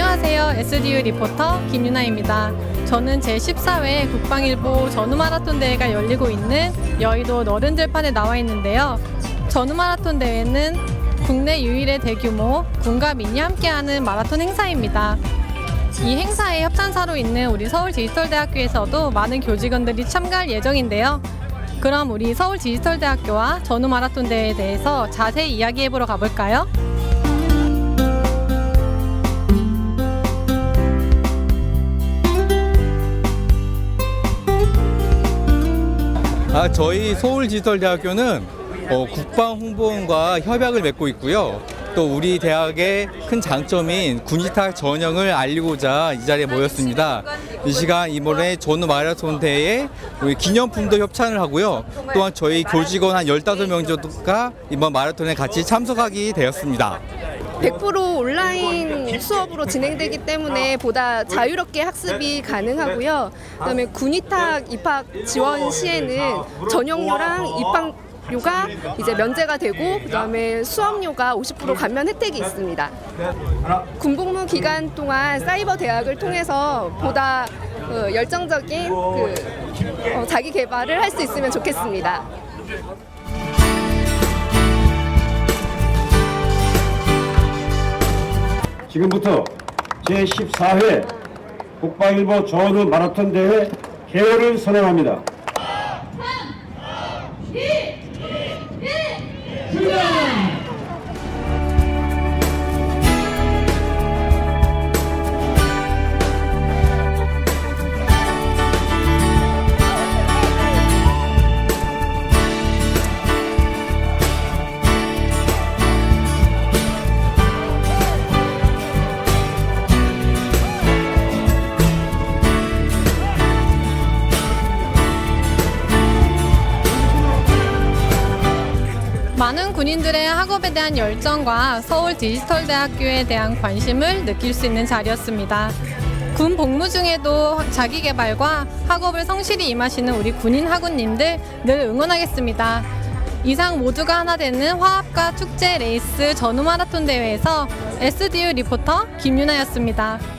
안녕하세요. SDU 리포터 김유나입니다. 저는 제14회 국방일보 전후마라톤 대회가 열리고 있는 여의도 너른들판에 나와 있는데요. 전후마라톤 대회는 국내 유일의 대규모 군과 민이 함께하는 마라톤 행사입니다. 이 행사의 협찬사로 있는 우리 서울 디지털대학교에서도 많은 교직원들이 참가할 예정인데요. 그럼 우리 서울 디지털대학교와 전후 마라톤 대회에 대해서 자세히 이야기해 보러 가볼까요? 아, 저희 서울디지털대학교는 어, 국방홍보원과 협약을 맺고 있고요. 또 우리 대학의 큰 장점인 군지탁 전형을 알리고자 이 자리에 모였습니다. 이 시간 이번에 전후 마라톤 대회에 우리 기념품도 협찬을 하고요. 또한 저희 교직원 한 15명 정도가 이번 마라톤에 같이 참석하게 되었습니다. 100% 온라인 수업으로 진행되기 때문에 보다 자유롭게 학습이 가능하고요. 그다음에 군위탁 입학 지원 시에는 전형료랑 입학료가 이제 면제가 되고 그다음에 수업료가 50% 감면 혜택이 있습니다. 군복무 기간 동안 사이버 대학을 통해서 보다 어, 열정적인 그 어, 자기 개발을 할 수 있으면 좋겠습니다. 지금부터 제14회 국방일보 전후 마라톤 대회 개회를 선언합니다. 많은 군인들의 학업에 대한 열정과 서울 디지털대학교에 대한 관심을 느낄 수 있는 자리였습니다. 군 복무 중에도 자기 개발과 학업을 성실히 임하시는 우리 군인 학우님들 늘 응원하겠습니다. 이상 모두가 하나 되는 화합과 축제 레이스 전후 마라톤 대회에서 SDU 리포터 김유나였습니다.